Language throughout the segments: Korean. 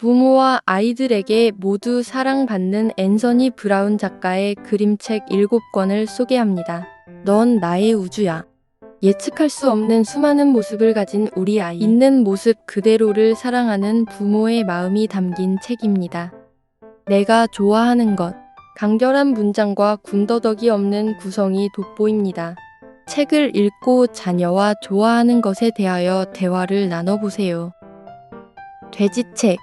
부모와 아이들에게 모두 사랑받는 앤서니 브라운 작가의 그림책 7권을 소개합니다. 넌 나의 우주야. 예측할 수 없는 수많은 모습을 가진 우리 아이. 있는 모습 그대로를 사랑하는 부모의 마음이 담긴 책입니다. 내가 좋아하는 것. 간결한 문장과 군더더기 없는 구성이 돋보입니다. 책을 읽고 자녀와 좋아하는 것에 대하여 대화를 나눠보세요. 돼지책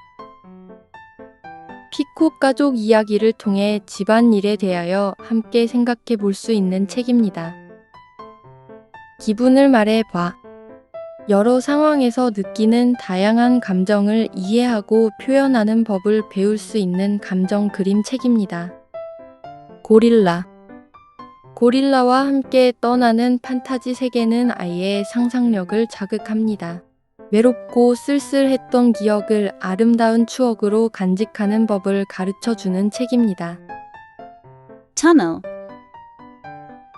피코 가족 이야기를 통해 집안 일에 대하여 함께 생각해 볼 수 있는 책입니다. 기분을 말해봐. 여러 상황에서 느끼는 다양한 감정을 이해하고 표현하는 법을 배울 수 있는 감정 그림 책입니다. 고릴라. 고릴라와 함께 떠나는 판타지 세계는 아이의 상상력을 자극합니다. 외롭고 쓸쓸했던 기억을 아름다운 추억으로 간직하는 법을 가르쳐 주는 책입니다. tunnel,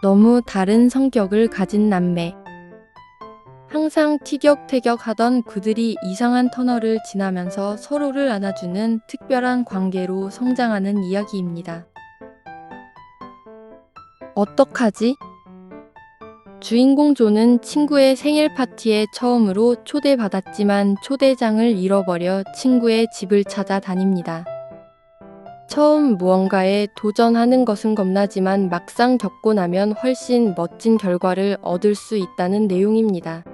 너무 다른 성격을 가진 남매. 항상 티격태격하던 그들이 이상한 터널을 지나면서 서로를 안아주는 특별한 관계로 성장하는 이야기입니다. 어떡하지? 주인공 조는 친구의 생일 파티에 처음으로 초대받았지만 초대장을 잃어버려 친구의 집을 찾아 다닙니다. 처음 무언가에 도전하는 것은 겁나지만 막상 겪고 나면 훨씬 멋진 결과를 얻을 수 있다는 내용입니다.